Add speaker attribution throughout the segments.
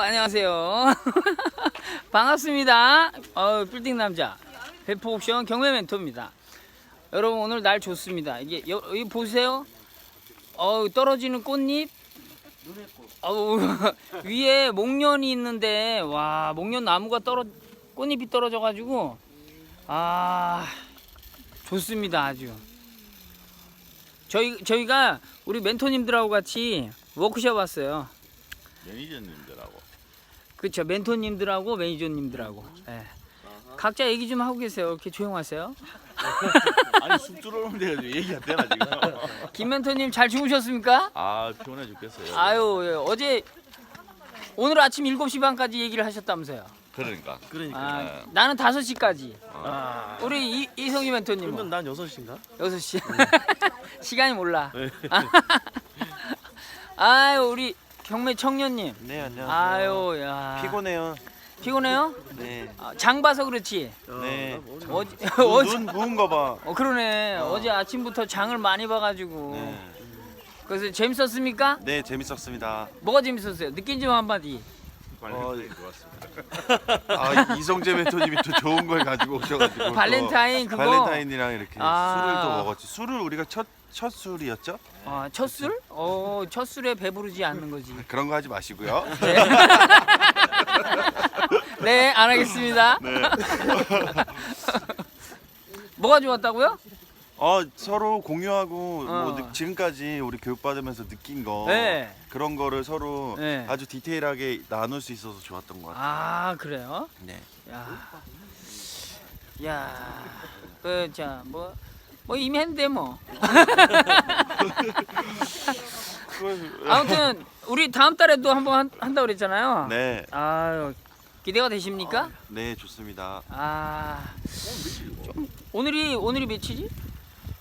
Speaker 1: 안녕하세요. 반갑습니다. 어, 빌딩 남자 배포 옵션 경매 멘토입니다. 여러분 오늘 날 좋습니다. 이게 여, 기 보세요. 어, 떨어지는 꽃잎. 어우, 위에 목련이 있는데 와 목련 나무가 떨어 꽃잎이 떨어져 가지고 아 좋습니다 아주. 저희 저희가 우리 멘토님들하고 같이 워크숍 왔어요.
Speaker 2: 매니저님들하고
Speaker 1: 그렇죠 멘토님들하고 매니저님들하고. 예. 각자 얘기 좀 하고 계세요. 이렇게 조용하세요.
Speaker 2: 아니 쑥 들어오는데 얘기 안 되나 지금?
Speaker 1: 김 멘토님 잘 주무셨습니까?
Speaker 2: 아 피곤해 죽겠어요.
Speaker 1: 아유 예. 어제 오늘 아침 7시 반까지 얘기를 하셨다면서요.
Speaker 2: 그러니까.
Speaker 1: 아,
Speaker 2: 네.
Speaker 1: 나는 5시까지.
Speaker 3: 아,
Speaker 1: 우리 이, 이성희 멘토님은?
Speaker 3: 그러면 난 6시인가?
Speaker 1: 6시. 시간이 몰라. 아유 우리 경매 청년님
Speaker 3: 네, 안녕하세요.
Speaker 1: 아유 야
Speaker 3: 피곤해요.
Speaker 1: 피곤해요?
Speaker 3: 네.
Speaker 1: 아, 장 봐서 그렇지
Speaker 3: 네.
Speaker 1: 어제
Speaker 3: 눈,
Speaker 1: 어제
Speaker 3: 눈 부은 거 봐.
Speaker 1: 어 그러네 어. 제 아침부터 장을 많이 봐가지고
Speaker 3: 네.
Speaker 1: 그래서 재밌었습니까?
Speaker 3: 네, 재밌었습니다.
Speaker 1: 뭐가 재밌었어요? 느낀 점 한마디
Speaker 3: 어,
Speaker 2: 좋았습니다
Speaker 3: 아, 이성재 멘토님이 또 좋은 걸 가지고 오셔가지고 또
Speaker 1: 발렌타인 그거
Speaker 3: 발렌타인이랑 이렇게
Speaker 1: 아.
Speaker 3: 술을 또 먹었지. 술을 우리가 첫, 첫 술이었죠?
Speaker 1: 아, 첫 술? 어, 첫 술에 배부르지 않는 거지
Speaker 3: 그런 거 하지 마시고요.
Speaker 1: 네 안 하겠습니다
Speaker 3: 네.
Speaker 1: 뭐가 좋았다고요?
Speaker 3: 어, 서로 공유하고
Speaker 1: 어.
Speaker 3: 뭐 느- 지금까지 우리 교육받으면서 느낀 거
Speaker 1: 네.
Speaker 3: 그런 거를 서로
Speaker 1: 네.
Speaker 3: 아주 디테일하게 나눌 수 있어서 좋았던 것 같아요.
Speaker 1: 아 그래요?
Speaker 3: 네.
Speaker 1: 야, 야, 그 자 뭐 뭐 이미 했는데 뭐 아무튼 우리 다음 달에도 한번 한, 한다 그랬잖아요
Speaker 3: 네.
Speaker 1: 아유 기대가 되십니까?
Speaker 3: 네, 좋습니다.
Speaker 1: 아 좀, 오늘이 오늘이 며칠이?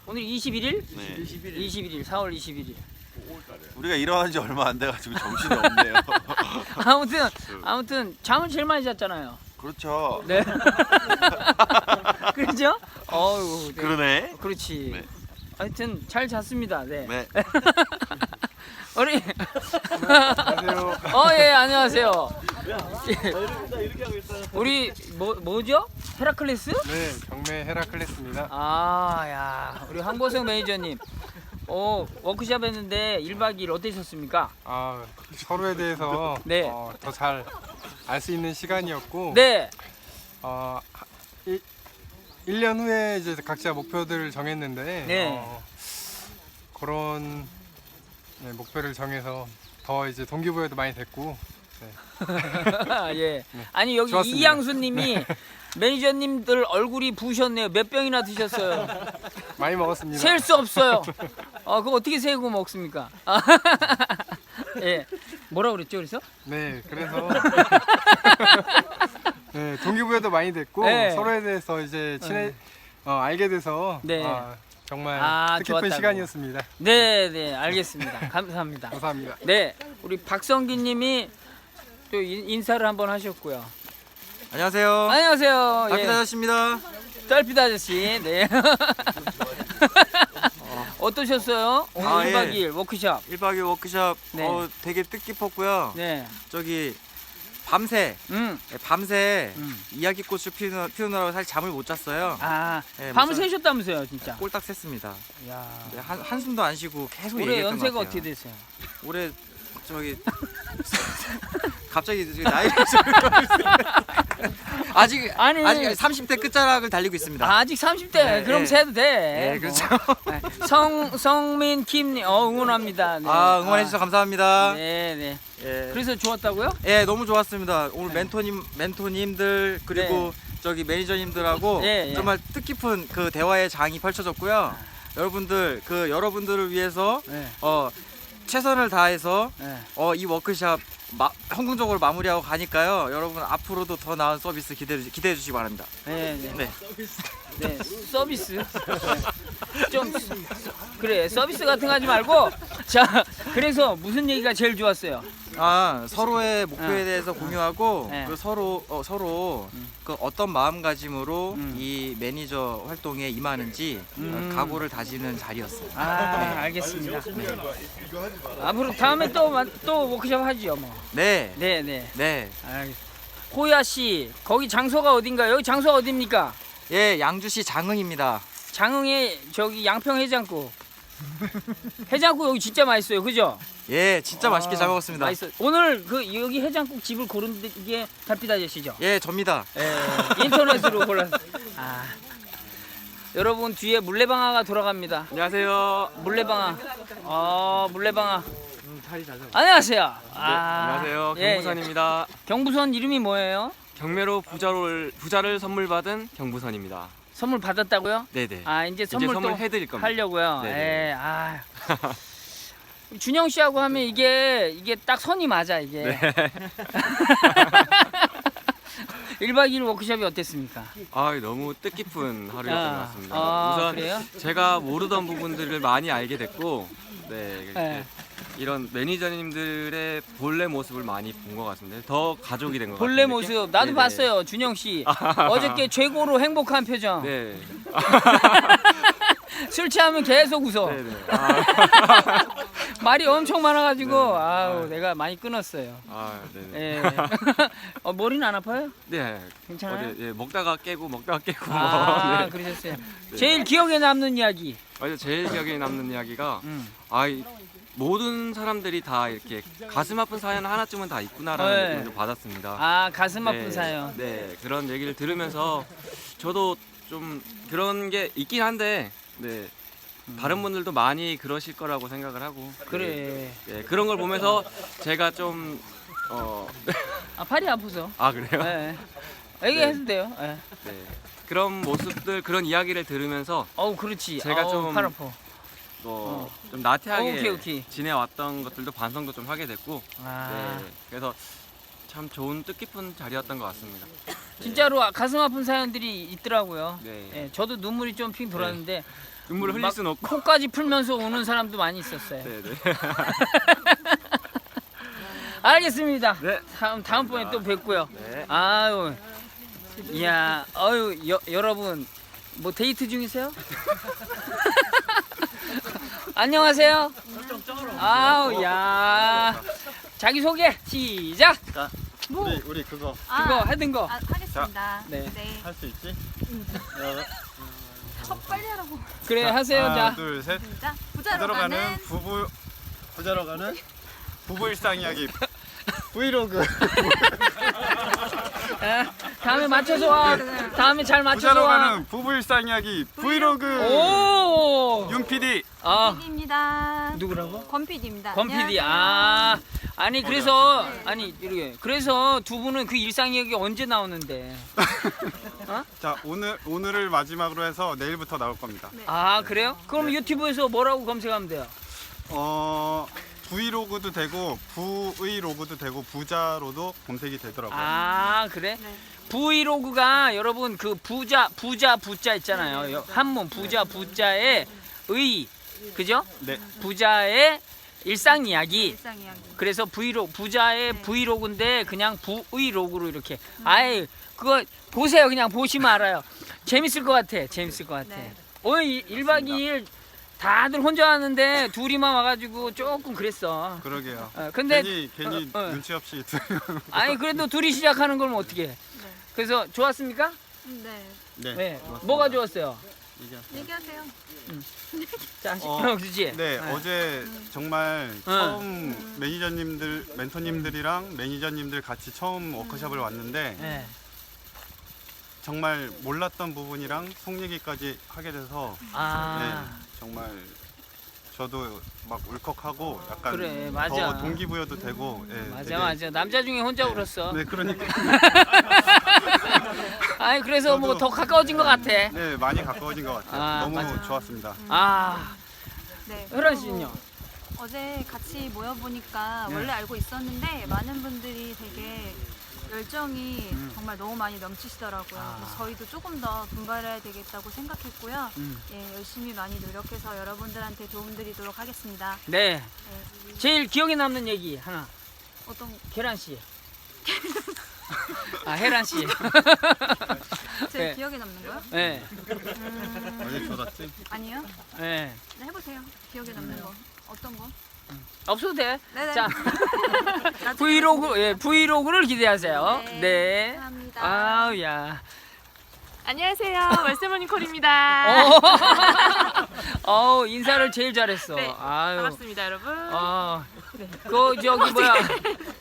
Speaker 1: 오늘 21일?
Speaker 3: 네.
Speaker 1: 21일 4월 21일
Speaker 3: 우리가 일어난 지 얼마 안 돼가지고 정신이 없네요.
Speaker 1: 아무튼 아무튼 잠을 제일 많이 잤잖아요
Speaker 3: 그렇죠.
Speaker 1: 네 그렇죠? 어우 네.
Speaker 3: 그러네.
Speaker 1: 그렇지
Speaker 3: 네.
Speaker 1: 하여튼 잘 잤습니다 네,
Speaker 3: 네.
Speaker 1: 우리
Speaker 4: 안녕하세요.
Speaker 1: 어 예 안녕하세요 우리 뭐 뭐죠? 헤라클레스?
Speaker 4: 네, 경매 헤라클레스입니다.
Speaker 1: 아 야 우리 황보성 매니저님 어 워크샵 했는데 1박 2일 어떠셨습니까?
Speaker 4: 아, 서로에 대해서
Speaker 1: 네.
Speaker 4: 어, 더잘 알 수 있는 시간이었고,
Speaker 1: 네
Speaker 4: 어, 하- 1년 후에 이제 각자 목표들을 정했는데,
Speaker 1: 네.
Speaker 4: 어, 그런 네, 목표를 정해서 더 이제 동기부여도 많이 됐고,
Speaker 1: 예. 아니 여기
Speaker 4: 좋았습니다.
Speaker 1: 이양수님이 매니저님들 얼굴이 부으셨네요. 몇 병이나 드셨어요?
Speaker 4: 많이 먹었습니다.
Speaker 1: 셀 수 없어요. 어 그거 어떻게 세고 먹습니까? 아, 예. 뭐라 그랬죠? 그래서?
Speaker 4: 네, 그래서 네, 동기부여도 많이 됐고,
Speaker 1: 네.
Speaker 4: 서로에 대해서 이제 친해 어, 알게 돼서
Speaker 1: 네.
Speaker 4: 아, 정말
Speaker 1: 아,
Speaker 4: 뜻깊은
Speaker 1: 좋았다고.
Speaker 4: 시간이었습니다.
Speaker 1: 네, 네, 알겠습니다. 감사합니다.
Speaker 4: 감사합니다.
Speaker 1: 네, 우리 박성기님이 또 인- 인사를 한번 하셨고요.
Speaker 5: 안녕하세요.
Speaker 1: 안녕하세요.
Speaker 5: 박기다
Speaker 1: 예.
Speaker 5: 아저씨입니다.
Speaker 1: 딸피다 아저씨. 네. 어떠셨어요? 오늘
Speaker 5: 아,
Speaker 1: 1박
Speaker 5: 예.
Speaker 1: 2일 워크샵.
Speaker 5: 1박 2일 워크샵
Speaker 1: 네.
Speaker 5: 어, 되게 뜻깊었고요.
Speaker 1: 네.
Speaker 5: 저기 밤새
Speaker 1: 음.
Speaker 5: 예, 밤새
Speaker 1: 음.
Speaker 5: 이야기꽃을 피우느, 피우느라고 사실 잠을 못 잤어요.
Speaker 1: 아,
Speaker 5: 네,
Speaker 1: 밤을
Speaker 5: 무슨-
Speaker 1: 새셨다면서요, 진짜.
Speaker 5: 꼴딱 샜습니다.
Speaker 1: 야.
Speaker 5: 네, 한, 한숨도 안 쉬고 계속
Speaker 1: 올해
Speaker 5: 얘기했던
Speaker 1: 연세가
Speaker 5: 것 같아요.
Speaker 1: 어떻게 되세요?
Speaker 5: 올해 저기 갑자기 저기 나이를 아직
Speaker 1: 아니.
Speaker 5: 아직 30대 끝자락을 달리고 있습니다.
Speaker 1: 아, 아직 30대.
Speaker 5: 네,
Speaker 1: 그럼
Speaker 5: 네.
Speaker 1: 세도 돼.
Speaker 5: 네, 그렇죠.
Speaker 1: 네. 성 성민 김 어, 응원합니다. 네.
Speaker 5: 아 응원해 주셔서 감사합니다.
Speaker 1: 네, 네.
Speaker 5: 예.
Speaker 1: 그래서 좋았다고요?
Speaker 5: 예, 너무 좋았습니다. 오늘
Speaker 1: 네.
Speaker 5: 멘토님, 멘토님들 그리고 저기 매니저님들하고
Speaker 1: 예, 예.
Speaker 5: 정말 뜻깊은 그 대화의 장이 펼쳐졌고요. 여러분들 그 여러분들을 위해서
Speaker 1: 네.
Speaker 5: 어 최선을 다해서
Speaker 1: 네.
Speaker 5: 어 이 워크샵 마, 성공적으로 마무리하고 가니까요. 여러분 앞으로도 더 나은 서비스 기대해 주- 기대해 주시기 바랍니다.
Speaker 1: 네, 네.
Speaker 5: 네.
Speaker 1: 네, 서비스. 네. 좀 그래 서비스 같은 거 하지 말고 자 그래서 무슨 얘기가 제일 좋았어요?
Speaker 5: 아 서로의 목표에
Speaker 1: 어.
Speaker 5: 대해서 공유하고
Speaker 1: 네.
Speaker 5: 그 서로 어, 서로
Speaker 1: 음.
Speaker 5: 그 어떤 마음가짐으로
Speaker 1: 음.
Speaker 5: 이 매니저 활동에 임하는지
Speaker 1: 음.
Speaker 5: 어, 각오를 다지는 자리였어요.
Speaker 1: 아 알겠습니다. 앞으로 다음에 또또 워크숍 하지요 뭐.
Speaker 5: 네,
Speaker 1: 네 네.
Speaker 5: 네,
Speaker 1: 알겠습니다. 호야 씨 거기 장소가 어딘가요? 여기 장소 어디입니까?
Speaker 5: 예, 양주시 장흥입니다.
Speaker 1: 장흥의 저기 양평 해장국. 해장국 여기 진짜 맛있어요, 그죠?
Speaker 5: 예, 진짜 맛있게
Speaker 1: 아,
Speaker 5: 잘 먹었습니다.
Speaker 1: 맛있어. 오늘 그 여기 해장국 집을 고른 게 달빛 아저씨죠?
Speaker 5: 예, 접니다.
Speaker 1: 예, 인터넷으로 골랐. 아, 여러분 뒤에 물레방아가 돌아갑니다.
Speaker 6: 안녕하세요.
Speaker 1: 물레방아. 아, 물레방아.
Speaker 6: 잘 잡아.
Speaker 1: 안녕하세요. 아,
Speaker 6: 안녕하세요.
Speaker 1: 예, 예.
Speaker 6: 경부선입니다.
Speaker 1: 경부선 이름이 뭐예요?
Speaker 6: 경매로 부자를 부자를 선물 받은 경부선입니다.
Speaker 1: 선물 받았다고요?
Speaker 6: 네네.
Speaker 1: 아, 이제 선물
Speaker 6: 선물
Speaker 1: 또
Speaker 6: 해드릴 겁니다.
Speaker 1: 하려고요.
Speaker 6: 네네.
Speaker 1: 예, 아. 준영 씨하고 하면 이게 이게 딱 선이 맞아 이게.
Speaker 6: 네.
Speaker 1: 1박 2일 워크숍이 어땠습니까?
Speaker 6: 아 너무 뜻깊은 하루였던 것 같습니다.
Speaker 1: 아,
Speaker 6: 우선
Speaker 1: 그래요?
Speaker 6: 제가 모르던 부분들을 많이 알게 됐고, 네
Speaker 1: 네.
Speaker 6: 이런 매니저님들의 본래 모습을 많이 본 것 같습니다. 더 가족이 된 것 같아요.
Speaker 1: 본래 모습 나도 봤어요, 준영 씨. 어저께 최고로 행복한 표정.
Speaker 6: 네.
Speaker 1: 술 취하면 계속 웃어.
Speaker 6: 네네. 아,
Speaker 1: 말이 엄청 많아가지고
Speaker 6: 네.
Speaker 1: 아우 내가 많이 끊었어요.
Speaker 6: 아 네네.
Speaker 1: 예. 어, 머리는 안 아파요?
Speaker 6: 네.
Speaker 1: 괜찮아요?
Speaker 6: 어제 예, 먹다가 깨고 먹다가 깨고
Speaker 1: 아
Speaker 6: 네.
Speaker 1: 그러셨어요. 제일 기억에 남는 이야기.
Speaker 6: 맞아 제일 기억에 남는 이야기가
Speaker 1: 음.
Speaker 6: 아 이- 모든 사람들이 다 이렇게 가슴 아픈 사연 하나쯤은 다 있구나라는
Speaker 1: 네.
Speaker 6: 느낌을 좀 받았습니다.
Speaker 1: 아 가슴 아픈
Speaker 6: 네,
Speaker 1: 사연.
Speaker 6: 네 그런 얘기를 들으면서 저도 좀 그런 게 있긴 한데 네 다른 분들도 많이 그러실 거라고 생각을 하고
Speaker 1: 음. 그래.
Speaker 6: 네, 네, 그런 걸 보면서 제가 좀 어,
Speaker 1: 아 팔이 아프서.
Speaker 6: 아 그래요?
Speaker 1: 예. 얘기해도 돼요. 예.
Speaker 6: 네. 그런 모습들 그런 이야기를 들으면서
Speaker 1: 어우 그렇지.
Speaker 6: 제가
Speaker 1: 어우,
Speaker 6: 좀
Speaker 1: 팔 아파.
Speaker 6: 어, 좀 나태하게
Speaker 1: 어, 오케이, 오케이.
Speaker 6: 지내왔던 것들도 반성도 좀 하게 됐고
Speaker 1: 아
Speaker 6: 네, 그래서 참 좋은 뜻깊은 자리였던 것 같습니다.
Speaker 1: 진짜로 아- 가슴 아픈 사연들이 있더라고요.
Speaker 6: 네.
Speaker 1: 예, 저도 눈물이 좀 핑 돌았는데
Speaker 6: 눈물을 흘릴
Speaker 1: 막
Speaker 6: 수는 없고.
Speaker 1: 코까지 풀면서 우는 사람도 많이 있었어요.
Speaker 6: 네, 네.
Speaker 1: 알겠습니다.
Speaker 6: 네.
Speaker 1: 다음 다음번에 또 뵙고요.
Speaker 6: 네.
Speaker 1: 아유, 이야, 어유 여, 여러분 뭐 데이트 중이세요? 안녕하세요. 아우 야, 자기 소개 시작.
Speaker 2: 우리 우리 그거
Speaker 1: 그거 하던 거.
Speaker 7: 아, 하겠습니다.
Speaker 1: 네.
Speaker 7: 네.
Speaker 2: 할 수 있지?
Speaker 7: 첫 빨리 하라고.
Speaker 1: 그래 하세요.
Speaker 2: 하나
Speaker 1: 자,
Speaker 2: 둘 셋.
Speaker 7: 진짜 부자로
Speaker 2: 부자로
Speaker 7: 가는
Speaker 2: 가는 부부 부자로 가는 부부 일상 이야기 브이로그
Speaker 1: 에, 다음에 맞춰서 와. 다음에 잘 맞춰서
Speaker 2: 부자로
Speaker 1: 와.
Speaker 2: 가는 부부 일상 이야기 브이로그
Speaker 1: 오.
Speaker 2: 윤 PD
Speaker 1: 아
Speaker 7: PD입니다.
Speaker 1: 누구라고?
Speaker 7: 권 PD입니다.
Speaker 1: 권 PD. 아 아니 그래서 아니 이렇게 그래서 두 분은 그 일상 얘기 언제 나오는데?
Speaker 2: 자 오늘 오늘을 마지막으로 해서 내일부터 나올 겁니다.
Speaker 1: 아 그래요? 그럼 유튜브에서 뭐라고 검색하면 돼요?
Speaker 2: 어 브이로그도 되고 부의로그도 되고 부자로도 검색이 되더라고요.
Speaker 1: 아 그래?
Speaker 7: 네.
Speaker 1: 브이로그가 여러분 그 부자 부자 부자 있잖아요. 여- 한문 부자 부자의 의 그죠?
Speaker 2: 네.
Speaker 1: 부자의 일상 이야기.
Speaker 7: 일상 이야기.
Speaker 1: 그래서 브이로그 부자의
Speaker 7: 네.
Speaker 1: 브이로그인데 그냥 부의로그로 이렇게 아예 그거 보세요 그냥 보시면 알아요 재밌을 것 같아 재밌을 것 같아
Speaker 7: 네.
Speaker 1: 오늘 1박 2일 다들 혼자 왔는데 둘이만 와가지고 조금 그랬어
Speaker 2: 그러게요.
Speaker 1: 어, 근데
Speaker 2: 괜히 괜히
Speaker 1: 어, 어.
Speaker 2: 눈치 없이
Speaker 1: 아니 그래도 둘이 시작하는 걸 어떻게 해 그래서 좋았습니까?
Speaker 7: 네.
Speaker 2: 네.
Speaker 1: 네 뭐가 좋았어요?
Speaker 7: 얘기하세요.
Speaker 1: 자
Speaker 2: 어,
Speaker 1: 그지?
Speaker 2: 네, 어제 정말 처음
Speaker 1: 음.
Speaker 2: 매니저님들, 멘토님들이랑 매니저님들 같이 처음 워크숍을 왔는데
Speaker 1: 네.
Speaker 2: 정말 몰랐던 부분이랑 속 얘기까지 하게 돼서
Speaker 1: 아
Speaker 2: 네, 정말 저도 막 울컥하고 약간
Speaker 1: 그래, 맞아.
Speaker 2: 더 동기부여도 되고 예,
Speaker 1: 맞아
Speaker 2: 되게-
Speaker 1: 맞아 남자 중에 혼자 울었어
Speaker 2: 네, 그러니까
Speaker 1: 아니 그래서 뭐
Speaker 2: 저도-
Speaker 1: 더 가까워진 것 같아
Speaker 2: 네, 많이 가까워진 것 같아요.
Speaker 1: 아,
Speaker 2: 너무
Speaker 1: 맞아.
Speaker 2: 좋았습니다.
Speaker 1: 아
Speaker 7: 네.
Speaker 1: 혜란 씨는요?
Speaker 7: 어제 같이 모여 보니까
Speaker 1: 네.
Speaker 7: 원래 알고 있었는데 많은 분들이 되게 열정이 정말 너무 많이 넘치시더라고요.
Speaker 1: 음. 아.
Speaker 7: 그래서 저희도 조금 더 분발해야 되겠다고 생각했고요.
Speaker 1: 음.
Speaker 7: 예, 열심히 많이 노력해서 여러분들한테 도움드리도록 하겠습니다.
Speaker 1: 네
Speaker 7: 네.
Speaker 1: 제일 기억에 남는 얘기 하나
Speaker 7: 어떤
Speaker 1: 계란 씨. 아 혜란 씨.
Speaker 7: 제
Speaker 1: 네.
Speaker 7: 기억에 남는 거요?
Speaker 1: 네.
Speaker 2: 어제 줘놨지?
Speaker 7: 아니요.
Speaker 1: 네.
Speaker 7: 네, 해보세요. 기억에 남는 거. 어떤 거?
Speaker 1: 없어도 돼.
Speaker 7: 네네.
Speaker 1: 자
Speaker 7: 나중에
Speaker 1: 브이로그 예 브이로그를 기대하세요.
Speaker 7: 네.
Speaker 1: 네.
Speaker 7: 감사합니다.
Speaker 1: 아우 야.
Speaker 8: 안녕하세요. 월세모닝 콜입니다.
Speaker 1: 어. 어 인사를 제일 잘했어.
Speaker 8: 네,
Speaker 1: 아유.
Speaker 8: 반갑습니다, 여러분.
Speaker 1: 아. 그 저기 뭐야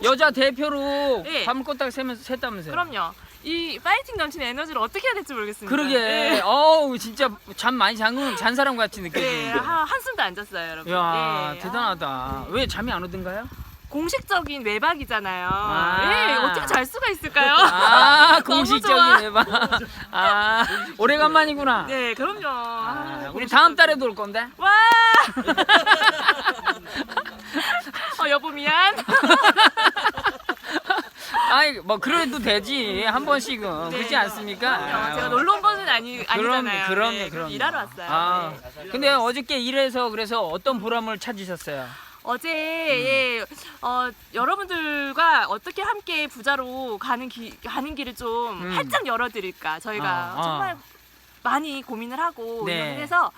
Speaker 1: 여자 대표로
Speaker 8: 네.
Speaker 1: 밤을 껐다가 세면서 샜다면서요.
Speaker 8: 그럼요. 이 파이팅 넘치는 에너지를 어떻게 해야 될지 모르겠습니다.
Speaker 1: 그러게.
Speaker 8: 네,
Speaker 1: 어우 진짜 잠 많이 잔, 잔 사람 같이
Speaker 8: 네,
Speaker 1: 느껴지는데.
Speaker 8: 하- 한숨도 안 잤어요, 여러분.
Speaker 1: 야
Speaker 8: 네.
Speaker 1: 대단하다.
Speaker 8: 아,
Speaker 1: 왜 잠이 안 오던가요?
Speaker 8: 공식적인 외박이잖아요.
Speaker 1: 아.
Speaker 8: 네, 어떻게 잘 수가 있을까요?
Speaker 1: 아
Speaker 8: 너무
Speaker 1: 공식적인. 외박. 아 오래간만이구나.
Speaker 8: 네, 그럼요.
Speaker 1: 아,
Speaker 8: 아,
Speaker 1: 우리 다음 달에도 올 건데.
Speaker 8: 와! 어, 여보 미안.
Speaker 1: 아이 뭐 그래도 되지 한 번씩은
Speaker 8: 네.
Speaker 1: 그렇지 않습니까?
Speaker 8: 그럼요. 제가 놀러 온 거는 아니,
Speaker 1: 그럼
Speaker 8: 아니잖아요.
Speaker 1: 그럼요
Speaker 8: 네,
Speaker 1: 그럼
Speaker 8: 일하러 왔어요.
Speaker 1: 아
Speaker 8: 네.
Speaker 1: 근데 어저께 일해서 그래서 어떤 보람을 찾으셨어요?
Speaker 8: 어제
Speaker 1: 음.
Speaker 8: 예, 어, 여러분들과 어떻게 함께 부자로 가는 기, 가는 길을 좀
Speaker 1: 음.
Speaker 8: 활짝 열어드릴까 저희가
Speaker 1: 아, 아.
Speaker 8: 정말 많이 고민을 하고
Speaker 1: 네.
Speaker 8: 해서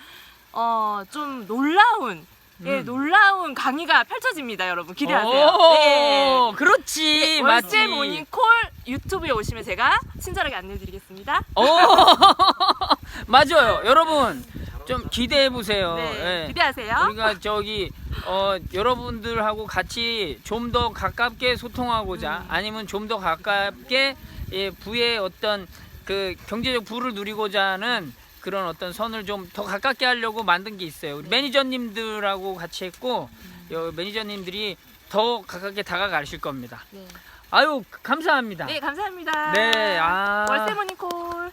Speaker 8: 어, 좀 놀라운 예,
Speaker 1: 음.
Speaker 8: 놀라운 강의가 펼쳐집니다, 여러분 기대하세요.
Speaker 1: 오,
Speaker 8: 예.
Speaker 1: 그렇지 맞지.
Speaker 8: 월세 모닝콜 유튜브에 오시면 제가 친절하게 안내드리겠습니다.
Speaker 1: 오 맞아요 여러분 좀 기대해 보세요.
Speaker 8: 네,
Speaker 1: 예.
Speaker 8: 기대하세요.
Speaker 1: 우리가 저기 어, 여러분들하고 같이 좀 더 가깝게 소통하고자 아니면 좀 더 가깝게 예, 부의 어떤 그 경제적 부를 누리고자 하는 그런 어떤 선을 좀 더 가깝게 하려고 만든 게 있어요. 우리 매니저님들하고 같이 했고 여, 매니저님들이 더 가깝게 다가가실 겁니다.
Speaker 8: 네.
Speaker 1: 아유 감사합니다.
Speaker 8: 네, 감사합니다.
Speaker 1: 네, 아.
Speaker 8: 월세 모닝콜.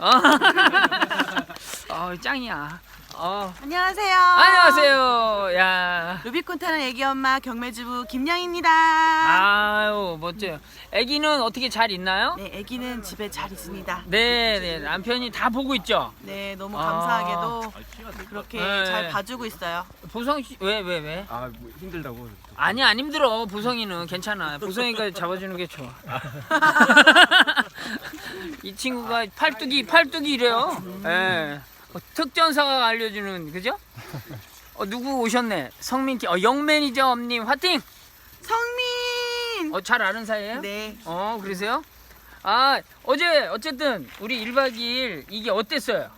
Speaker 1: 어, 짱이야. 어.
Speaker 9: 안녕하세요.
Speaker 1: 안녕하세요. 야.
Speaker 9: 루비콘 타는 애기 엄마 경매주부 김영입니다.
Speaker 1: 아유 멋져요. 아기는 어떻게 잘 있나요?
Speaker 9: 네, 애기는 집에 잘 있습니다.
Speaker 1: 네, 네 남편이 다 보고 있죠.
Speaker 9: 네, 너무
Speaker 1: 아.
Speaker 9: 감사하게도 그렇게
Speaker 1: 네.
Speaker 9: 잘 봐주고 있어요.
Speaker 1: 보성 씨왜 왜 왜?
Speaker 2: 아, 뭐 힘들다고.
Speaker 1: 아니 안 힘들어. 보성이는 괜찮아. 보성이가 잡아주는 게 좋아. 이 친구가 팔뚝이 팔뚝이 이래요. 예. 어, 특전사가 알려주는 그죠? 어 누구 오셨네. 성민기. 어 영매니저님 화팅.
Speaker 9: 성민!
Speaker 1: 어 잘 아는 사이예요?
Speaker 9: 네,
Speaker 1: 어 그러세요? 아 어제 어쨌든 우리 1박 2일 이게 어땠어요?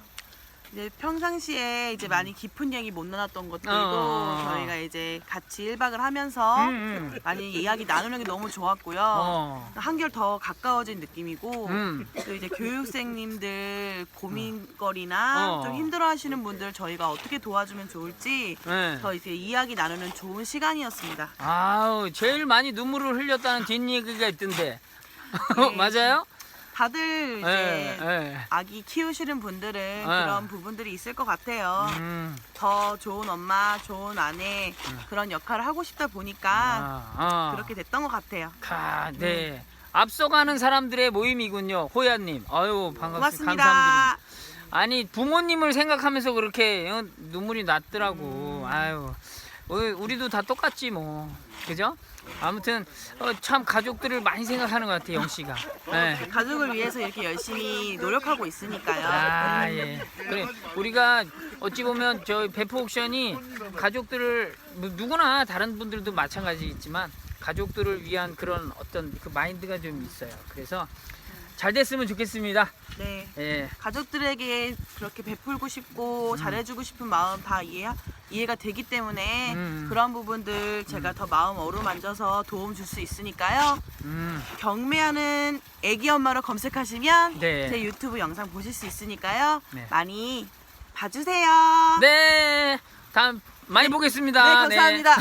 Speaker 9: 네, 평상시에 이제 많이 깊은 얘기 못 나눴던 것들도
Speaker 1: 어.
Speaker 9: 저희가 이제 같이 1박을 하면서
Speaker 1: 음, 음.
Speaker 9: 많이 이야기 나누는 게 너무 좋았고요.
Speaker 1: 어.
Speaker 9: 한결 더 가까워진 느낌이고
Speaker 1: 음.
Speaker 9: 또 이제 교육생님들 고민거리나
Speaker 1: 어.
Speaker 9: 좀 힘들어하시는 분들 저희가 어떻게 도와주면 좋을지
Speaker 1: 네.
Speaker 9: 더 이제 이야기 나누는 좋은 시간이었습니다.
Speaker 1: 아우 제일 많이 눈물을 흘렸다는 뒷얘기가 있던데
Speaker 9: 네.
Speaker 1: 맞아요?
Speaker 9: 다들 이제
Speaker 1: 예, 예.
Speaker 9: 아기 키우시는 분들은 그런 부분들이 있을 것 같아요.
Speaker 1: 음,
Speaker 9: 더 좋은 엄마, 좋은 아내 그런 역할을 하고 싶다 보니까
Speaker 1: 아, 아.
Speaker 9: 그렇게 됐던 것 같아요.
Speaker 1: 가, 네. 앞서가는 사람들의 모임이군요. 호야님. 아유 반갑습니다.
Speaker 9: 고맙습니다.
Speaker 1: 감사합니다. 아니 부모님을 생각하면서 그렇게 어, 눈물이 났더라고.
Speaker 9: 음.
Speaker 1: 아유 어, 우리도 다 똑같지 뭐. 그죠? 아무튼 어, 참 가족들을 많이 생각하는 것 같아 영 씨가. 네.
Speaker 9: 가족을 위해서 이렇게 열심히 노력하고 있으니까요.
Speaker 1: 아 예. 그래 우리가 어찌 보면 저희 배포 옥션이 가족들을 뭐 누구나 다른 분들도 마찬가지겠지만 가족들을 위한 그런 어떤 그 마인드가 좀 있어요. 그래서 잘 됐으면 좋겠습니다.
Speaker 9: 네.
Speaker 1: 예.
Speaker 9: 가족들에게 그렇게 베풀고 싶고 잘해주고 싶은 마음 다 이해 이해가 되기 때문에
Speaker 1: 음.
Speaker 9: 그런 부분들 제가 더 마음 어루만져서 도움 줄 수 있으니까요.
Speaker 1: 음.
Speaker 9: 경매하는 애기 엄마로 검색하시면
Speaker 1: 네.
Speaker 9: 제 유튜브 영상 보실 수 있으니까요.
Speaker 1: 네.
Speaker 9: 많이 봐주세요.
Speaker 1: 네. 다음 많이 보겠습니다.
Speaker 9: 네, 감사합니다.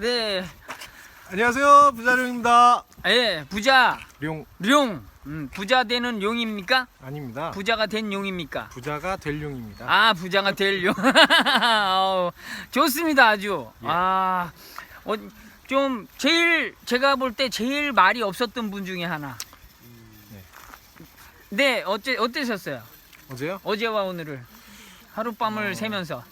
Speaker 1: 네.
Speaker 2: 안녕하세요. 부자룡입니다.
Speaker 1: 예. 부자
Speaker 4: 룡
Speaker 1: 룡. 음, 부자 되는 용입니까?
Speaker 4: 아닙니다.
Speaker 1: 부자가 된 용입니까?
Speaker 4: 부자가 될 용입니다.
Speaker 1: 아 부자가 될 용. 아우, 좋습니다 아주.
Speaker 4: 예.
Speaker 1: 아, 어, 좀 제일 제가 볼 때 제일 말이 없었던 분 중에 하나.
Speaker 4: 네.
Speaker 1: 네, 어째 어떠셨어요?
Speaker 4: 어제요?
Speaker 1: 어제와 오늘을 하룻밤을
Speaker 4: 어.
Speaker 1: 새면서.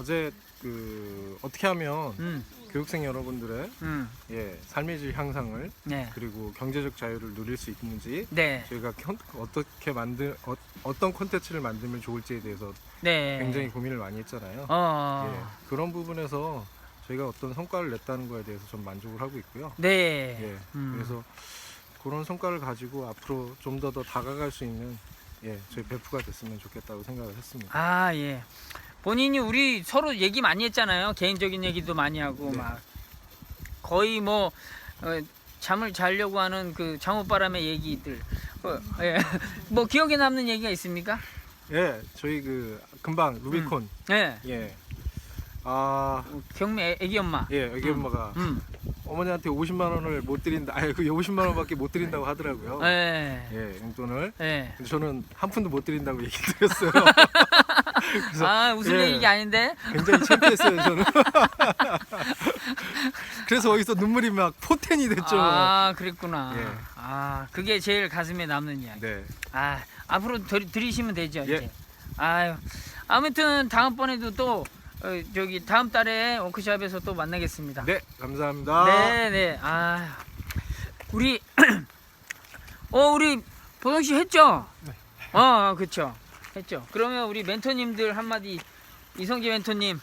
Speaker 4: 어제 그 어떻게 하면
Speaker 1: 음,
Speaker 4: 교육생 여러분들의
Speaker 1: 음,
Speaker 4: 예, 삶의 질 향상을
Speaker 1: 네,
Speaker 4: 그리고 경제적 자유를 누릴 수 있는지
Speaker 1: 네,
Speaker 4: 저희가 현- 어떻게 만들 어, 어떤 콘텐츠를 만들면 좋을지에 대해서
Speaker 1: 네.
Speaker 4: 굉장히 고민을 많이 했잖아요.
Speaker 1: 어,
Speaker 4: 예, 그런 부분에서 저희가 어떤 성과를 냈다는 거에 대해서 좀 만족을 하고 있고요.
Speaker 1: 네.
Speaker 4: 예,
Speaker 1: 음.
Speaker 4: 그래서 그런 성과를 가지고 앞으로 좀 더 더 다가갈 수 있는 예, 저희 베프가 됐으면 좋겠다고 생각을 했습니다.
Speaker 1: 아 예. 본인이 우리 서로 얘기 많이 했잖아요. 개인적인 얘기도 많이 하고
Speaker 4: 네.
Speaker 1: 막 거의 뭐 어, 잠을 자려고 하는 그 잠옷바람의 얘기들. 어, 예. 뭐 기억에 남는 얘기가 있습니까?
Speaker 4: 예, 저희 그 금방 루비콘
Speaker 1: 네.
Speaker 4: 예. 아,
Speaker 1: 경매 애- 애기 엄마.
Speaker 4: 예, 여기 엄마가
Speaker 1: 음.
Speaker 4: 어머니한테 50만 원을 못 드린다. 아니, 그 50만 원밖에 못 드린다고 하더라고요.
Speaker 1: 예.
Speaker 4: 예, 용돈을.
Speaker 1: 예.
Speaker 4: 근데 저는 한 푼도 못 드린다고 얘기 드렸어요. 그래서
Speaker 1: 아 웃을
Speaker 4: 예.
Speaker 1: 얘기 아닌데.
Speaker 4: 굉장히 창피했어요, 저는. 그래서 거기서 눈물이 막 포텐이 됐죠.
Speaker 1: 아 그랬구나.
Speaker 4: 예.
Speaker 1: 아 그게 제일 가슴에 남는 이야기.
Speaker 4: 네.
Speaker 1: 아 앞으로 들, 들이시면 되죠
Speaker 4: 예.
Speaker 1: 이제. 아유 아무튼 다음번에도 또 어, 저기 다음 달에 워크숍에서 또 만나겠습니다.
Speaker 4: 네, 감사합니다.
Speaker 1: 네, 네. 아 우리 어 우리 보성 씨 했죠?
Speaker 4: 네.
Speaker 1: 어, 그렇죠. 했죠. 그러면 우리 멘토님들 한마디 이성기 멘토님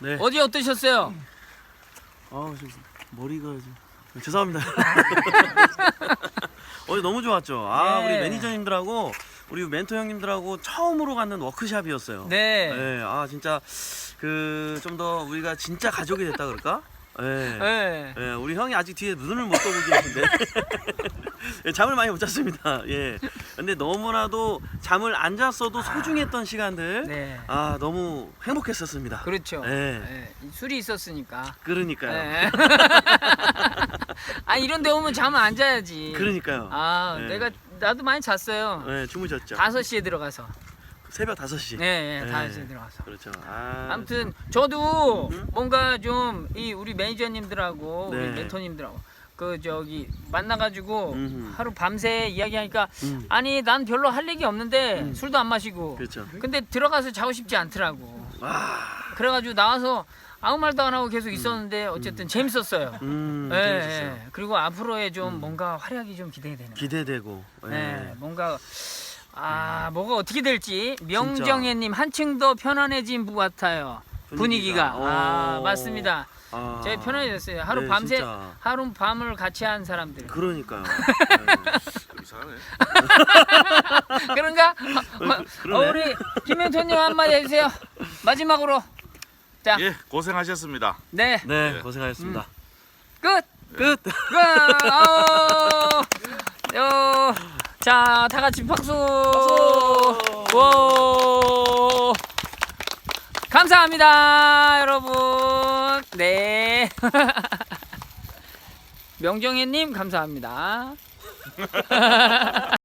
Speaker 10: 네.
Speaker 1: 어제 어떠셨어요?
Speaker 10: 아, 저 머리가 좀 죄송합니다. 어제 너무 좋았죠. 아,
Speaker 1: 네.
Speaker 10: 우리 매니저님들하고 우리 멘토 형님들하고 처음으로 갖는 워크샵이었어요.
Speaker 1: 네.
Speaker 10: 네, 아 진짜 그 좀 더 우리가 진짜 가족이 됐다 그럴까? 네.
Speaker 1: 네.
Speaker 10: 예, 우리 형이 아직 뒤에 눈을 못 떠고 계신데 예, 잠을 많이 못 잤습니다. 예. 근데 너무나도 잠을 안 잤어도 소중했던 시간들
Speaker 1: 네.
Speaker 10: 아 너무 행복했었습니다.
Speaker 1: 그렇죠.
Speaker 10: 네.
Speaker 1: 네. 이 술이 있었으니까.
Speaker 10: 그러니까요.
Speaker 1: 네. 아 이런 데 오면 잠을 안 자야지.
Speaker 10: 그러니까요.
Speaker 1: 아
Speaker 10: 네.
Speaker 1: 내가 나도 많이 잤어요.
Speaker 10: 네, 주무셨죠.
Speaker 1: 5 시에 들어가서.
Speaker 10: 새벽 5시.
Speaker 1: 네, 네,
Speaker 10: 네.
Speaker 1: 5시에 들어가서.
Speaker 10: 그렇죠. 아,
Speaker 1: 아무튼 저도
Speaker 10: 음?
Speaker 1: 뭔가 좀 이 우리 매니저님들하고 우리
Speaker 10: 네.
Speaker 1: 멘토님들하고 그 저기 만나가지고
Speaker 10: 음흠.
Speaker 1: 하루 밤새 이야기하니까
Speaker 10: 음,
Speaker 1: 아니 난 별로 할 얘기 없는데
Speaker 10: 음.
Speaker 1: 술도 안 마시고
Speaker 10: 그렇죠.
Speaker 1: 근데 들어가서 자고 싶지 않더라고
Speaker 10: 와.
Speaker 1: 그래가지고 나와서 아무 말도 안 하고 계속 있었는데 어쨌든 재밌었어요
Speaker 10: 음,
Speaker 1: 예,
Speaker 10: 재밌었어요.
Speaker 1: 예. 그리고 앞으로의 좀
Speaker 10: 음.
Speaker 1: 뭔가 활약이 좀 기대되네요
Speaker 10: 기대되고.
Speaker 1: 네,
Speaker 10: 예.
Speaker 1: 뭔가 아 뭐가 어떻게 될지 명정혜님 한층 더 편안해진 것 같아요 분위기가, 아
Speaker 10: 어.
Speaker 1: 맞습니다
Speaker 10: 아.
Speaker 1: 제가 편해졌어요 하루
Speaker 10: 네,
Speaker 1: 밤새
Speaker 10: 진짜.
Speaker 1: 하루 밤을 같이 한 사람들
Speaker 10: 그러니까요.
Speaker 3: 이상하네.
Speaker 1: 그런가
Speaker 10: 어,
Speaker 1: 어,
Speaker 10: 그러네.
Speaker 1: 우리 김현토님 한마디 해주세요 마지막으로 자
Speaker 3: 예, 고생하셨습니다.
Speaker 1: 네
Speaker 10: 네,
Speaker 3: 네.
Speaker 10: 고생하셨습니다.
Speaker 1: 끝!
Speaker 10: 끝.
Speaker 1: 끝! 어, 요, 자, 다 같이 박수! 오! 감사합니다, 여러분! 네. 명정혜님, 감사합니다.